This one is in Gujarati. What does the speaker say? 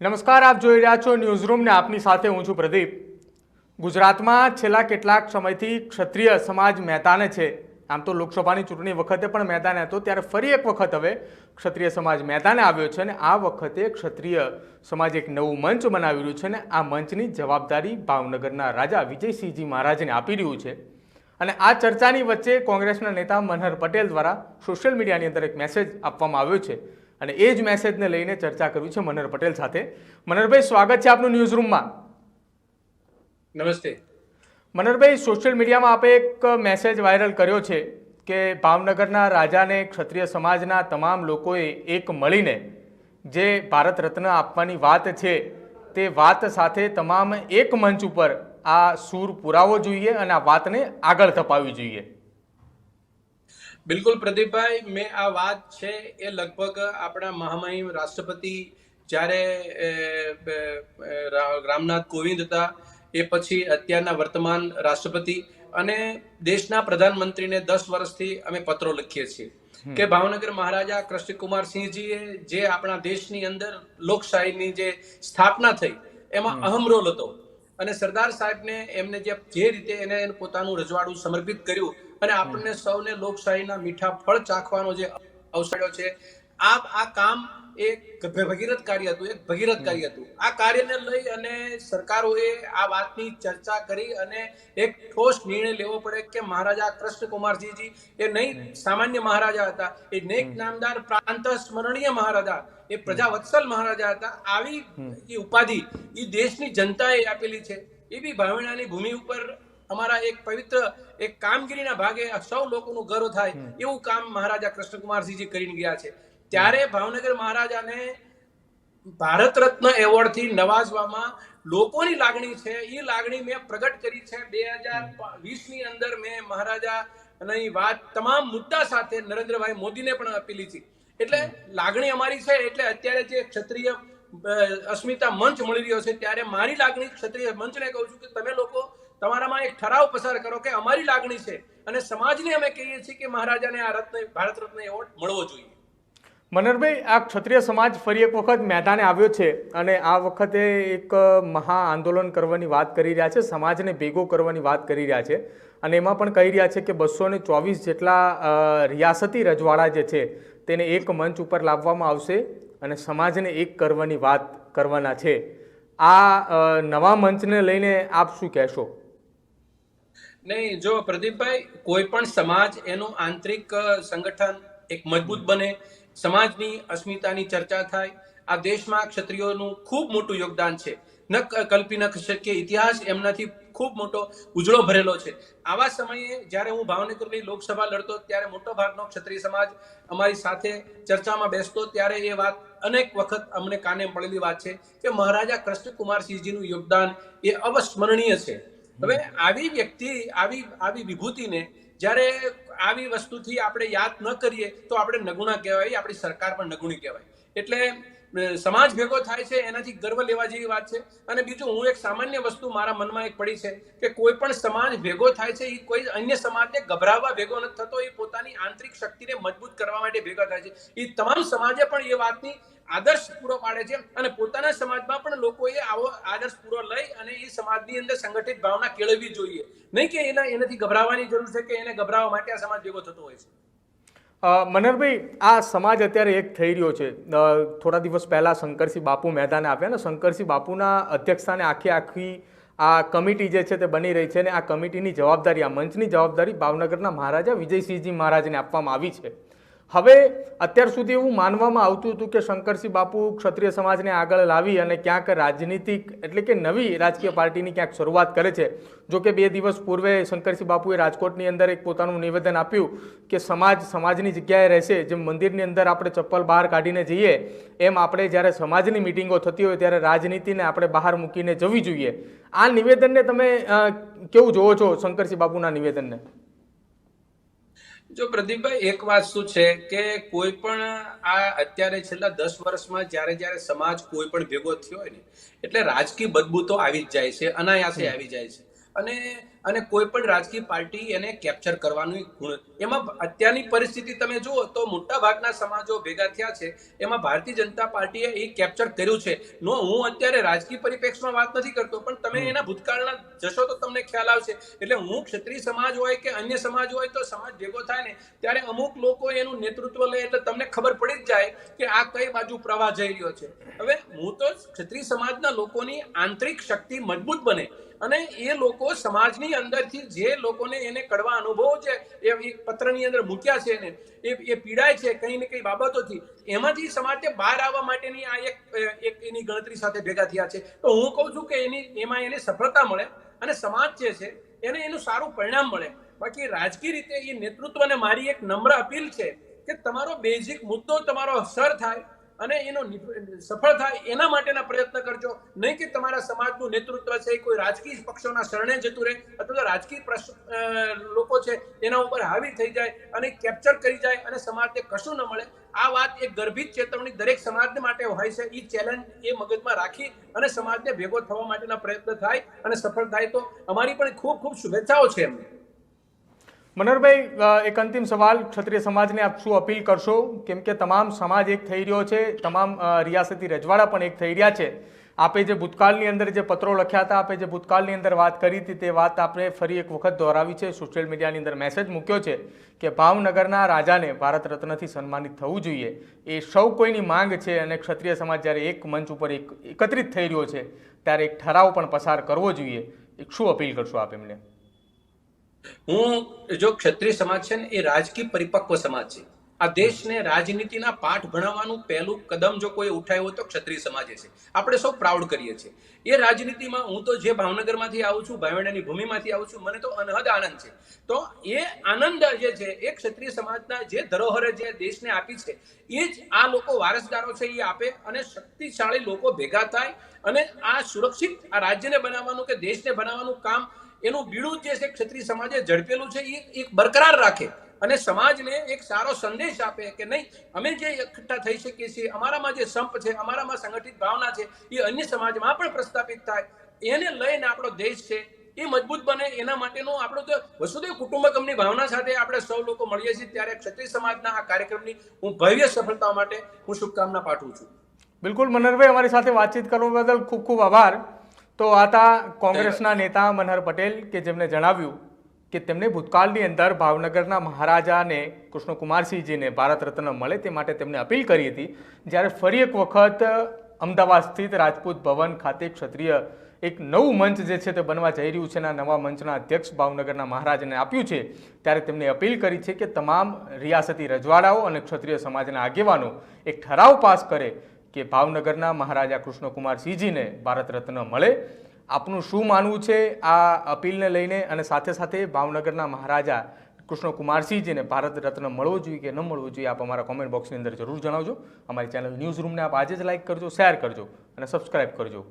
નમસ્કાર, આપ જોઈ રહ્યા છો ન્યૂઝરૂમ ને આપની સાથે હું છું પ્રદીપ. ગુજરાતમાં છેલ્લા કેટલાક સમયથી ક્ષત્રિય સમાજ મહેતાને છે. આમ તો લોકસભાની ચૂંટણી વખતે પણ મહેતાને હતો, ત્યારે ફરી એક વખત હવે ક્ષત્રિય સમાજ મેદાને આવ્યો છે અને આ વખતે ક્ષત્રિય સમાજ એક નવું મંચ બનાવી રહ્યું છે અને આ મંચની જવાબદારી ભાવનગરના રાજા વિજયસિંહજી મહારાજને આપી રહ્યું છે. અને આ ચર્ચાની વચ્ચે કોંગ્રેસના નેતા મનહર પટેલ દ્વારા સોશિયલ મીડિયાની અંદર એક મેસેજ આપવામાં આવ્યો છે. અને એ જ મેસેજને લઈને ચર્ચા કરવી છે મનર પટેલ સાથે. મનરભાઈ સ્વાગત છે આપનું ન્યૂઝ રૂમમાં નમસ્તે મનરભાઈ સોશિયલ મીડિયામાં આપે એક મેસેજ વાયરલ કર્યો છે કે ભાવનગરના રાજાને ક્ષત્રિય સમાજના તમામ લોકોએ એક મળીને જે ભારત રત્ન આપવાની વાત છે તે વાત સાથે તમામ એક મંચ ઉપર આ સૂર પુરાવો જોઈએ અને આ વાતને આગળ ધપાવવી જોઈએ. બિલકુલ પ્રદીપભાઈ મેં આ વાત છે એ લગભગ આપણા મહામહિમ રાષ્ટ્રપતિ જ્યારે રામનાથ કોવિંદ હતા એ પછી અત્યારના વર્તમાન રાષ્ટ્રપતિ અને દેશના પ્રધાનમંત્રીને દસ વર્ષથી અમે પત્રો લખીએ છીએ. કે ભાવનગર મહારાજા કૃષ્ણકુમાર સિંહજીએ જે આપણા દેશની અંદર લોકશાહીની જે સ્થાપના થઈ એમાં અહમ રોલ હતો. અને સરદાર સાહેબને એમને જે જે રીતે એને પોતાનું રજવાડું સમર્પિત કર્યું અને આપણને સૌને લોકશાહીના મીઠા ફળ ચાખવાનો જે અવસર છે. આ આ કામ એક ભગીરથ કાર્ય હતું એક ભગીરથ કાર્ય હતું. આ કાર્યને લઈ અને સરકારોએ આ વાતની ચર્ચા કરી અને એક ઠોસ નિર્ણય લેવો પડે કે મહારાજા કૃષ્ણકુમારજીજી એ નહીં સામાન્ય મહારાજા હતા એ નેક નામદાર પ્રાંત સ્મરણીય મહારાજા એ પ્રજાવત્સલ મહારાજા હતા. આવી એ ઉપાધિ એ દેશની જનતાએ આપેલી છે. એવી ભાવનાની ભૂમિ ઉપર અમારા એક પવિત્ર એક કામગીરીના ભાગે સૌ લોકોનું ગર્વ થાય એવું કામ મહારાજા કૃષ્ણકુમારસિંહજી કરીને ગયા છે. ત્યારે ભાવનગર મહારાજાને ભારત રત્ન એવોર્ડથી નવાજવામાં લોકોની લાગણી છે. એ લાગણી મેં પ્રગટ કરી છે. બે હજાર વીસની અંદર મેં મહારાજા ની વાત તમામ મુદ્દા સાથે નરેન્દ્રભાઈ મોદીને પણ આપેલી હતી એટલે લાગણી અમારી છે. એટલે અત્યારે જે ક્ષત્રિય અસ્મિતા મંચ મળી રહ્યો છે, ત્યારે મારી લાગણી ક્ષત્રિય મંચને કહું છું કે તમે લોકો તમારામાં એક ઠરાવ પસાર કરો કે અમારી લાગણી છે. અને સમાજને અમે કહીએ છીએ કે મહારાજાને આ રત્ન ભારત રત્ન એવોર્ડ મળવો જોઈએ. મનહરભાઈ, આ ક્ષત્રિય સમાજ ફરી એક વખત મેદાને આવ્યો છે અને આ વખતે એક મહા આંદોલન કરવાની વાત કરી રહ્યા છે, સમાજને ભેગો કરવાની વાત કરી રહ્યા છે અને એમાં પણ કહી રહ્યા છે કે બસો ને ચોવીસ જેટલા રિયાસતી રજવાડા જે છે તેને એક મંચ ઉપર લાવવામાં આવશે અને સમાજને એક કરવાની વાત કરવાના છે. આ નવા મંચને લઈને આપ શું કહેશો? નહીં, જો પ્રદીપભાઈ, કોઈ પણ સમાજ એનું આંતરિક સંગઠન એક મજબૂત બને સમાજની અસ્મિતાની ચર્ચા થાય. આ દેશમાં ક્ષત્રિયોનું ખૂબ મોટું યોગદાન છે. ન કલ્પી ન શકીએ. ઇતિહાસ એમનાથી ખૂબ મોટો ઉજળો ભરેલો છે. આવા સમયે જ્યારે હું ભાવનગરની લોકસભા લડતો ત્યારે મોટો ભાગનો ક્ષત્રિય સમાજ અમારી સાથે ચર્ચામાં બેસતો ત્યારે એ વાત અનેક વખત અમને કાને મળેલી વાત છે કે મહારાજા કૃષ્ણકુમારસિંહજીનું યોગદાન એ અવસ્મરણીય છે. હવે આવી વ્યક્તિ આવી આવી વિભૂતિને જ્યારે આવી વસ્તુથી આપણે યાદ ન કરીએ તો આપણે નગુણા કહેવાય, આપણી સરકાર પણ નગુણી કહેવાય. એટલે સમાજ ભેગો થાય છે, એનાથી ગર્વ લેવા જેવી વાત છે. અને બીજું, હું એક સામાન્ય વસ્તુ મારા મનમાં એક પડી છે કે કોઈ પણ સમાજ ભેગો થાય છે એ કોઈ અન્ય સમાજને ગભરાવવા ભેગો નથી થતો એ પોતાની આંતરિક શક્તિને મજબૂત કરવા માટે ભેગા થાય છે. એ તમામ સમાજે પણ એ વાતની આદર્શ પૂરો પાડે છે અને પોતાના સમાજમાં પણ લોકોએ આવો આદર્શ પૂરો લઈ અને એ સમાજની અંદર સંગઠિત ભાવના કેળવવી જોઈએ. નહીં કે એના, એનાથી ગભરાવાની જરૂર છે કે એને ગભરાવવા માટે આ સમાજ ભેગો થતો હોય છે? અ, મનહરભાઈ આ સમાજ અત્યારે એક થઈ રહ્યો છે. થોડા દિવસ પહેલાં શંકરસિંહ બાપુ મેદાને આવ્યા ને શંકરસિંહ બાપુના અધ્યક્ષસ્થાને આખી આખી આ કમિટી જે છે તે બની રહી છે અને આ કમિટીની જવાબદારી આ મંચની જવાબદારી ભાવનગરના મહારાજા વિજયસિંહજી મહારાજને આપવામાં આવી છે. હવે અત્યાર સુધી એવું માનવામાં આવતું હતું કે શંકરસિંહ બાપુ ક્ષત્રિય સમાજને આગળ લાવી અને ક્યાંક રાજનીતિક એટલે કે નવી રાજકીય પાર્ટીની ક્યાંક શરૂઆત કરે છે. જો કે બે દિવસ પૂર્વે શંકરસિંહ બાપુએ રાજકોટની અંદર એક પોતાનું નિવેદન આપ્યું કે સમાજ સમાજની જગ્યાએ રહેશે, જેમ મંદિરની અંદર આપણે ચપ્પલ બહાર કાઢીને જઈએ, એમ આપણે જ્યારે સમાજની મિટિંગો થતી હોય ત્યારે રાજનીતિને આપણે બહાર મૂકીને જવી જોઈએ. આ નિવેદનને તમે કેવું જોવો છો શંકરસિંહ બાપુના નિવેદનને? જો પ્રદીપભાઈ એક વાત શું છે કે કોઈ પણ આ અત્યારે છેલ્લા દસ વર્ષમાં જ્યારે જ્યારે સમાજ કોઈ પણ ભેગો થયો હોય ને એટલે રાજકીય બદબૂતો આવી જ જાય છે અનાયાસે આવી જાય છે. અને અને કોઈ પણ રાજકીય પાર્ટી એને કેપ્ચર કરવાનું ગુણ. એમાં અત્યારની પરિસ્થિતિ તમે જુઓ તો મોટા ભાગના સમાજો ભેગા થયા છે. એમાં ભારતીય જનતા પાર્ટીએ એ કેપ્ચર કર્યું છે. નો હું અત્યારે રાજકીય પરિપ્રેક્ષમાં વાત નથી કરતો પણ તમે એના ભૂતકાળના જશો તો તમને ખ્યાલ આવશે. એટલે હું ક્ષત્રિય સમાજ હોય કે અન્ય સમાજ હોય તો સમાજ ભેગો થાય ને ત્યારે અમુક લોકો એનું નેતૃત્વ લે એટલે તમને ખબર પડી જ જાય કે આ કઈ બાજુ પ્રવાહ જઈ રહ્યો છે. હવે હું તો ક્ષત્રિય સમાજના લોકોની આંતરિક શક્તિ મજબૂત બને. અને એ લોકો સમાજની અંદરથી જે લોકોને એને કડવા અનુભવો છે, એ પત્રની અંદર મૂક્યા છે એને, એ એ પીડાય છે કંઈ ને કંઈ બાબતોથી, એમાંથી સમાજે બહાર આવવા માટેની આ એક એક એની ગણતરી સાથે ભેગા થયા છે. તો હું કહું છું કે એની, એમાં એને સફળતા મળે અને સમાજ જે છે, એને એનું સારું પરિણામ મળે. બાકી રાજકીય રીતે એ નેતૃત્વને મારી એક નમ્ર અપીલ છે કે તમારો બેઝિક મુદ્દો, તમારો અસર થાય અને એનો સફળ થાય એના માટેના પ્રયત્ન કરજો. નહીં કે તમારા સમાજનું નેતૃત્વ છે, કોઈ રાજકીય પક્ષોના શરણે જતું રહે અથવા તો રાજકીય લોકો છે એના ઉપર હાવી થઈ જાય અને કેપ્ચર કરી જાય અને સમાજને કશું ન મળે. આ વાત એક ગર્ભિત ચેતવણી દરેક સમાજ માટે હોય છે. એ ચેલેન્જ એ મગજમાં રાખી અને સમાજને ભેગો થવા માટેના પ્રયત્ન થાય અને સફળ થાય તો અમારી પણ ખૂબ ખૂબ શુભેચ્છાઓ છે એમને મનોહરભાઈ એક અંતિમ સવાલ ક્ષત્રિય સમાજને આપ શું અપીલ કરશો? કેમ કે તમામ સમાજ એક થઈ રહ્યો છે, તમામ રિયાસતી રજવાડા પણ એક થઈ રહ્યા છે. આપે જે ભૂતકાળની અંદર જે પત્રો લખ્યા હતા, આપે જે ભૂતકાળની અંદર વાત કરી હતી, તે વાત આપણે ફરી એક વખત દોહરાવી છે. સોશિયલ મીડિયાની અંદર મેસેજ મૂક્યો છે કે ભાવનગરના રાજાને ભારત રત્નથી સન્માનિત થવું જોઈએ. એ સૌ કોઈની માંગ છે અને ક્ષત્રિય સમાજ જ્યારે એક મંચ ઉપર એક એકત્રિત થઈ રહ્યો છે, ત્યારે એક ઠરાવ પણ પસાર કરવો જોઈએ. એક શું અપીલ કરશો આપ એમને? હું જો ક્ષત્રિય સમાજ છે ને, એ રાજકીય પરિપક્વ સમાજ છે. આ દેશને રાજનીતિના પાઠ ભણાવવાનું પહેલું કદમ જો કોઈ ઉઠાવ્યું તો ક્ષત્રિય સમાજે છે. આપણે સૌ પ્રાઉડ કરીએ છીએ. એ રાજનીતિમાં હું તો જે ભાવનગરમાંથી આવું છું ભાવનગરની ભૂમિમાંથી આવું છું, મને તો અનહદ આનંદ છે. તો એ આનંદ જે છે, એ ક્ષત્રિય સમાજના જે ધરોહર જે દેશને આપી છે, એ જ આ લોકો વારસદારો છે, એ આપે અને શક્તિશાળી લોકો ભેગા થાય અને આ સુરક્ષિત આ રાજ્યને બનાવવાનું કે દેશને બનાવવાનું કામ એનું બીડું જે છે ક્ષત્રિય સમાજે ઝડપેલું છે, એ એક બરકરાર રાખે અને સમાજને એક સારો સંદેશ આપે કે નહીં, અમે જે એકઠા થઈ શકીએ છીએ, અમારામાં જે સંપ છે, અમારામાં સંગઠિત ભાવના છે, એ અન્ય સમાજમાં પણ પ્રસ્થાપિત થાય, એને લઈને આપણો દેશ છે, એ મજબૂત બને, એના માટેનું આપણું તો વસુદેવ કુટુંબકમની ભાવના સાથે આપણે સૌ લોકો મળીએ છીએ, ત્યારે ક્ષત્રિય સમાજના આ કાર્યક્રમની હું ભવ્ય સફળતા માટે હું શુભકામના પાઠવું છું. બિલકુલ મનરભાઈ અમારી સાથે વાતચીત કરવા બદલ ખૂબ ખૂબ આભાર. તો આ હતા કોંગ્રેસના નેતા મનહર પટેલ કે જેમણે જણાવ્યું કે તેમને ભૂતકાળની અંદર ભાવનગરના મહારાજાને કૃષ્ણકુમારસિંહજીને ભારત રત્ન મળે તે માટે તેમને અપીલ કરી હતી. જ્યારે ફરી એક વખત અમદાવાદ સ્થિત રાજપૂત ભવન ખાતે ક્ષત્રિય એક નવું મંચ જે છે તે બનવા જઈ રહ્યું છે અને નવા મંચના અધ્યક્ષ ભાવનગરના મહારાજને આપ્યું છે ત્યારે તેમણે અપીલ કરી છે કે તમામ રિયાસતી રજવાડાઓ અને ક્ષત્રિય સમાજના આગેવાનો એક ઠરાવ પાસ કરે કે ભાવનગરના મહારાજા કૃષ્ણકુમારસિંહજીને ભારત રત્ન મળે. આપનું શું માનવું છે આ અપીલને લઈને અને સાથે સાથે ભાવનગરના મહારાજા કૃષ્ણકુમારસિંહજીને ભારત રત્ન મળવો જોઈએ કે ન મળવો જોઈએ આપ અમારા કોમેન્ટ બોક્સની અંદર જરૂર જણાવજો. અમારી ચેનલ ન્યૂઝ રૂમને આપ આજે જ લાઈક કરજો શેર કરજો અને સબસ્ક્રાઇબ કરજો.